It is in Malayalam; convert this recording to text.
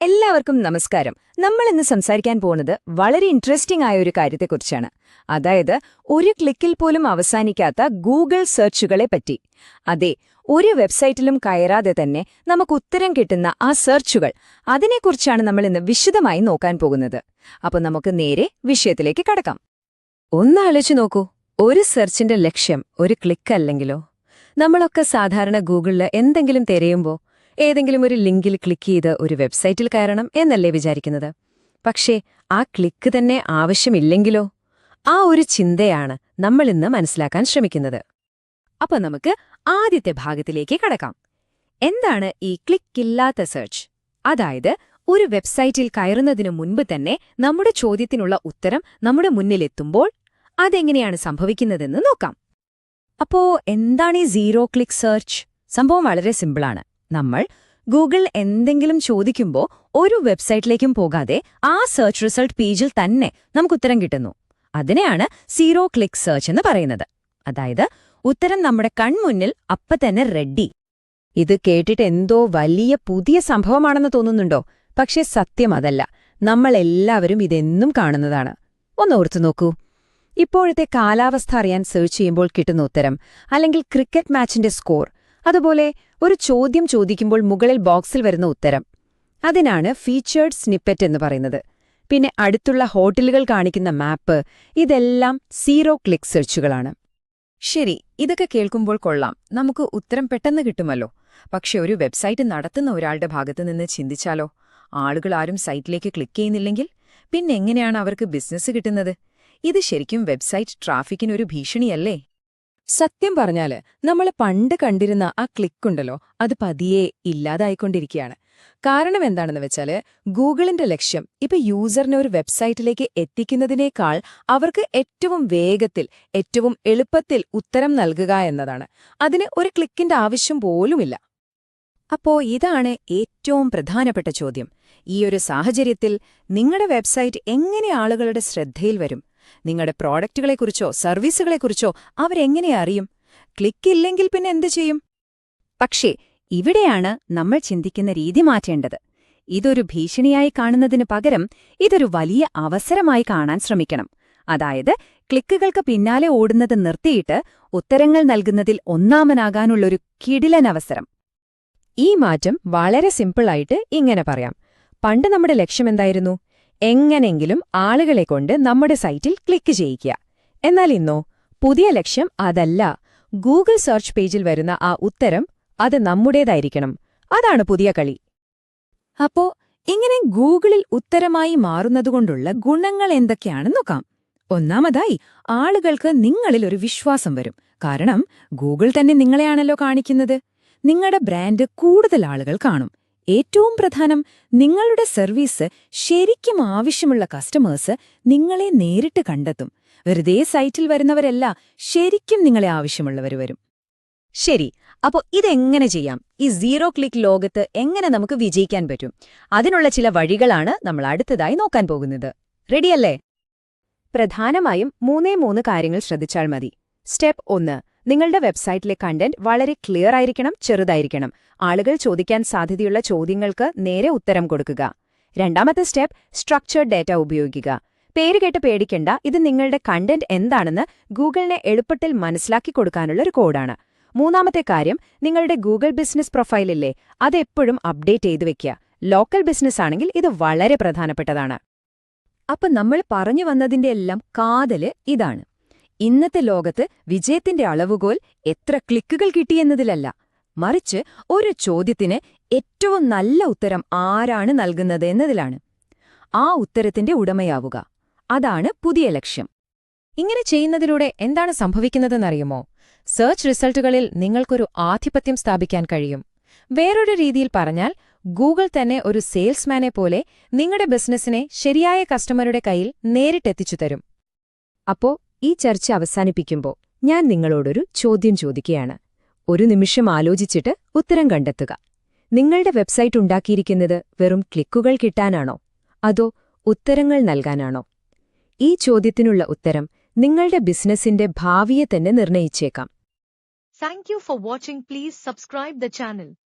എല്ലാവർക്കും നമസ്കാരം. നമ്മൾ ഇന്ന് സംസാരിക്കാൻ പോകുന്നത് വളരെ ഇൻട്രസ്റ്റിംഗ് ആയ ഒരു കാര്യത്തെക്കുറിച്ചാണ്. അതായത് ഒരു ക്ലിക്കിൽ പോലും അവസാനിക്കാത്ത ഗൂഗിൾ സെർച്ചുകളെ പറ്റി. അതെ ഒരു വെബ്സൈറ്റിലും കയറാതെ തന്നെ നമുക്ക് ഉത്തരം കിട്ടുന്ന ആ സെർച്ചുകൾ അതിനെക്കുറിച്ചാണ് നമ്മൾ ഇന്ന് വിശദമായി നോക്കാൻ പോകുന്നത്. അപ്പോൾ നമുക്ക് നേരെ വിഷയത്തിലേക്ക് കടക്കാം. ഒന്ന് ആലോചിച്ച് നോക്കൂ. ഒരു സെർച്ചിന്റെ ലക്ഷ്യം ഒരു ക്ലിക്ക് അല്ലെങ്കിലോ? നമ്മളൊക്കെ സാധാരണ ഗൂഗിളിൽ എന്തെങ്കിലും തിരയുമ്പോൾ ഏതെങ്കിലും ഒരു ലിങ്കിൽ ക്ലിക്ക് ചെയ്ത് ഒരു വെബ്സൈറ്റിൽ കയറണം എന്നല്ലേ വിചാരിക്കുന്നത്? പക്ഷേ ആ ക്ലിക്ക് തന്നെ ആവശ്യമില്ലെങ്കിലോ? ആ ഒരു ചിന്തയാണ് നമ്മൾ ഇന്ന് മനസ്സിലാക്കാൻ ശ്രമിക്കുന്നത്. അപ്പൊ നമുക്ക് ആദ്യത്തെ ഭാഗത്തിലേക്ക് കടക്കാം. എന്താണ് ഈ ക്ലിക്കില്ലാത്ത സെർച്ച്? അതായത് ഒരു വെബ്സൈറ്റിൽ കയറുന്നതിനു മുൻപ് തന്നെ നമ്മുടെ ചോദ്യത്തിനുള്ള ഉത്തരം നമ്മുടെ മുന്നിലെത്തുമ്പോൾ അതെങ്ങനെയാണ് സംഭവിക്കുന്നതെന്ന് നോക്കാം. അപ്പോ എന്താണ് ഈ സീറോ ക്ലിക്ക് സെർച്ച്? സംഭവം വളരെ സിമ്പിളാണ്. നമ്മൾ ഗൂഗിൾ എന്തെങ്കിലും ചോദിക്കുമ്പോൾ ഒരു വെബ്സൈറ്റിലേക്കും പോകാതെ ആ സെർച്ച് റിസൾട്ട് പേജിൽ തന്നെ നമുക്ക് ഉത്തരം കിട്ടുന്നു. അതിനെയാണ് സീറോ ക്ലിക്ക് സെർച്ച് എന്ന് പറയുന്നത്. അതായത് ഉത്തരം നമ്മുടെ കൺമുന്നിൽ അപ്പ തന്നെ റെഡി ഇത് കേട്ടിട്ട് എന്തോ വലിയ പുതിയ സംഭവമാണെന്ന് തോന്നുന്നുണ്ടോ? പക്ഷേ സത്യം അതല്ല. നമ്മളെല്ലാവരും ഇതെന്നും കാണുന്നതാണ്. ഒന്ന് ഓർത്തു നോക്കൂ. ഇപ്പോഴത്തെ കാലാവസ്ഥ അറിയാൻ സെർച്ച് ചെയ്യുമ്പോൾ കിട്ടുന്ന ഉത്തരം അല്ലെങ്കിൽ ക്രിക്കറ്റ് മാച്ചിന്റെ സ്കോർ അതുപോലെ ഒരു ചോദ്യം ചോദിക്കുമ്പോൾ മുകളിൽ ബോക്സിൽ വരുന്ന ഉത്തരം. അതിനാണ് ഫീച്ചേർഡ് സ്നിപ്പറ്റ് എന്ന് പറയുന്നത്. പിന്നെ അടുത്തുള്ള ഹോട്ടലുകൾ കാണിക്കുന്ന മാപ്പ് ഇതെല്ലാം സീറോ ക്ലിക്ക് സെർച്ചുകളാണ് ശരി ഇതൊക്കെ കേൾക്കുമ്പോൾ കൊള്ളാം. നമുക്ക് ഉത്തരം പെട്ടെന്ന് കിട്ടുമല്ലോ. പക്ഷെ ഒരു വെബ്സൈറ്റ് നടത്തുന്ന ഒരാളുടെ ഭാഗത്തു നിന്ന് ചിന്തിച്ചാലോ? ആളുകൾ ആരും സൈറ്റിലേക്ക് ക്ലിക്ക് ചെയ്യുന്നില്ലെങ്കിൽ? പിന്നെങ്ങനെയാണ് അവർക്ക് ബിസിനസ് കിട്ടുന്നത്? ഇത് ശരിക്കും വെബ്സൈറ്റ് ട്രാഫിക്കിനൊരു ഭീഷണിയല്ലേ? സത്യം പറഞ്ഞാൽ നമ്മൾ പണ്ട് കണ്ടിരുന്ന ആ ക്ലിക്കുണ്ടല്ലോ അത് പതിയെ ഇല്ലാതായിക്കൊണ്ടിരിക്കുകയാണ് കാരണം എന്താണെന്ന് വെച്ചാൽ ഗൂഗിളിന്റെ ലക്ഷ്യം ഇപ്പൊ യൂസറിനെ ഒരു വെബ്സൈറ്റിലേക്ക് എത്തിക്കുന്നതിനേക്കാൾ അവർക്ക് ഏറ്റവും വേഗത്തിൽ ഏറ്റവും എളുപ്പത്തിൽ ഉത്തരം നൽകുക എന്നതാണ്. അതിന് ഒരു ക്ലിക്കിന്റെ ആവശ്യം പോലുമില്ല. അപ്പോ ഇതാണ് ഏറ്റവും പ്രധാനപ്പെട്ട ചോദ്യം. ഈ ഒരു സാഹചര്യത്തിൽ നിങ്ങളുടെ വെബ്സൈറ്റ് എങ്ങനെ ആളുകളുടെ ശ്രദ്ധയിൽ വരും? നിങ്ങളുടെ പ്രോഡക്റ്റുകളെക്കുറിച്ചോ സർവീസുകളെക്കുറിച്ചോ അവരെങ്ങനെ അറിയും? ക്ലിക്കില്ലെങ്കിൽ പിന്നെ എന്തു ചെയ്യും? പക്ഷേ ഇവിടെയാണ് നമ്മൾ ചിന്തിക്കുന്ന രീതി മാറ്റേണ്ടത്. ഇതൊരു ഭീഷണിയായി കാണുന്നതിന് പകരം ഇതൊരു വലിയ അവസരമായി കാണാൻ ശ്രമിക്കണം. അതായത് ക്ലിക്കുകൾക്ക് പിന്നാലെ ഓടുന്നത് നിർത്തിയിട്ട് ഉത്തരങ്ങൾ നൽകുന്നതിൽ ഒന്നാമനാകാനുള്ളൊരു കിടിലൻ അവസരം ഈ മാറ്റം വളരെ സിമ്പിളായിട്ട് ഇങ്ങനെ പറയാം. പണ്ട് നമ്മുടെ ലക്ഷ്യമെന്തായിരുന്നു എങ്ങനെങ്കിലും ആളുകളെ കൊണ്ട് നമ്മുടെ സൈറ്റിൽ ക്ലിക്ക് ചെയ്യിക്കുക. എന്നാൽ ഇന്നോ പുതിയ ലക്ഷ്യം അതല്ല. ഗൂഗിൾ സെർച്ച് പേജിൽ വരുന്ന ആ ഉത്തരം അത് നമ്മുടേതായിരിക്കണം. അതാണ് പുതിയ കളി. അപ്പോ ഇങ്ങനെ ഗൂഗിളിൽ ഉത്തരമായി മാറുന്നതുകൊണ്ടുള്ള ഗുണങ്ങൾ എന്തൊക്കെയാണെന്ന് നോക്കാം. ഒന്നാമതായി ആളുകൾക്ക് നിങ്ങളിൽ ഒരു വിശ്വാസം വരും. കാരണം ഗൂഗിൾ തന്നെ നിങ്ങളെയാണല്ലോ കാണിക്കുന്നത്. നിങ്ങളുടെ ബ്രാൻഡ് കൂടുതൽ ആളുകൾ കാണും. ഏറ്റവും പ്രധാനം നിങ്ങളുടെ സർവീസ് ശരിക്കും ആവശ്യമുള്ള കസ്റ്റമേഴ്സ് നിങ്ങളെ നേരിട്ട് കണ്ടെത്തും. വെറുതെ സൈറ്റിൽ വരുന്നവരല്ല ശരിക്കും നിങ്ങളെ ആവശ്യമുള്ളവർ വരും. ശരി അപ്പോ ഇതെങ്ങനെ ചെയ്യാം? ഈ സീറോ ക്ലിക്ക് ലോകത്ത് എങ്ങനെ നമുക്ക് വിജയിക്കാൻ പറ്റും? അതിനുള്ള ചില വഴികളാണ് നമ്മൾ അടുത്തതായി നോക്കാൻ പോകുന്നത്. റെഡിയല്ലേ? പ്രധാനമായും മൂന്നേ മൂന്ന് കാര്യങ്ങൾ ശ്രദ്ധിച്ചാൽ മതി. സ്റ്റെപ്പ് ഒന്ന് നിങ്ങളുടെ വെബ്സൈറ്റിലെ കണ്ടന്റ് വളരെ ക്ലിയർ ആയിരിക്കണം ചെറുതായിരിക്കണം. ആളുകൾ ചോദിക്കാൻ സാധ്യതയുള്ള ചോദ്യങ്ങൾക്ക് നേരെ ഉത്തരം കൊടുക്കുക. രണ്ടാമത്തെ സ്റ്റെപ്പ് സ്ട്രക്ചേർഡ് ഡാറ്റ ഉപയോഗിക്കുക. പേര് കേട്ട് പേടിക്കണ്ട ഇത് നിങ്ങളുടെ കണ്ടന്റ് എന്താണെന്ന് ഗൂഗിളിനെ എളുപ്പത്തിൽ മനസ്സിലാക്കി കൊടുക്കാനുള്ള ഒരു കോഡാണ്. മൂന്നാമത്തെ കാര്യം നിങ്ങളുടെ ഗൂഗിൾ ബിസിനസ് പ്രൊഫൈലില്ലേ അതെപ്പോഴും അപ്ഡേറ്റ് ചെയ്തു വെക്കുക. ലോക്കൽ ബിസിനസ് ആണെങ്കിൽ ഇത് വളരെ പ്രധാനപ്പെട്ടതാണ്. അപ്പൊ നമ്മൾ പറഞ്ഞു വന്നതിന്റെ എല്ലാം കാതൽ ഇതാണ്. ഇന്നത്തെ ലോകത്ത് വിജയത്തിന്റെ അളവുകോൽ എത്ര ക്ലിക്കുകൾ കിട്ടിയെന്നതിലല്ല മറിച്ച് ഒരു ചോദ്യത്തിന് ഏറ്റവും നല്ല ഉത്തരം ആരാണ് നൽകുന്നത് എന്നതിലാണ്. ആ ഉത്തരത്തിന്റെ ഉടമയാവുക. അതാണ് പുതിയ ലക്ഷ്യം. ഇങ്ങനെ ചെയ്യുന്നതിലൂടെ എന്താണ് സംഭവിക്കുന്നതെന്നറിയുമോ? സെർച്ച് റിസൾട്ടുകളിൽ നിങ്ങൾക്കൊരു ആധിപത്യം സ്ഥാപിക്കാൻ കഴിയും. വേറൊരു രീതിയിൽ പറഞ്ഞാൽ ഗൂഗിൾ തന്നെ ഒരു സെയിൽസ്മാനെ പോലെ നിങ്ങളുടെ ബിസിനസ്സിനെ ശരിയായ കസ്റ്റമറുടെ കയ്യിൽ നേരിട്ടെത്തിച്ചു തരും. അപ്പോ ഈ ചർച്ച അവസാനിപ്പിക്കുമ്പോൾ ഞാൻ നിങ്ങളോടൊരു ചോദ്യം ചോദിക്കുകയാണ്. ഒരു നിമിഷം ആലോചിച്ചിട്ട് ഉത്തരം കണ്ടെത്തുക. നിങ്ങളുടെ വെബ്സൈറ്റ് ഉണ്ടാക്കിയിരിക്കുന്നത് വെറും ക്ലിക്കുകൾ കിട്ടാനാണോ? അതോ ഉത്തരങ്ങൾ നൽകാനാണോ? ഈ ചോദ്യത്തിനുള്ള ഉത്തരം നിങ്ങളുടെ ബിസിനസിന്റെ ഭാവിയെ തന്നെ നിർണയിച്ചേക്കാം. Thank you for watching please subscribe the channel.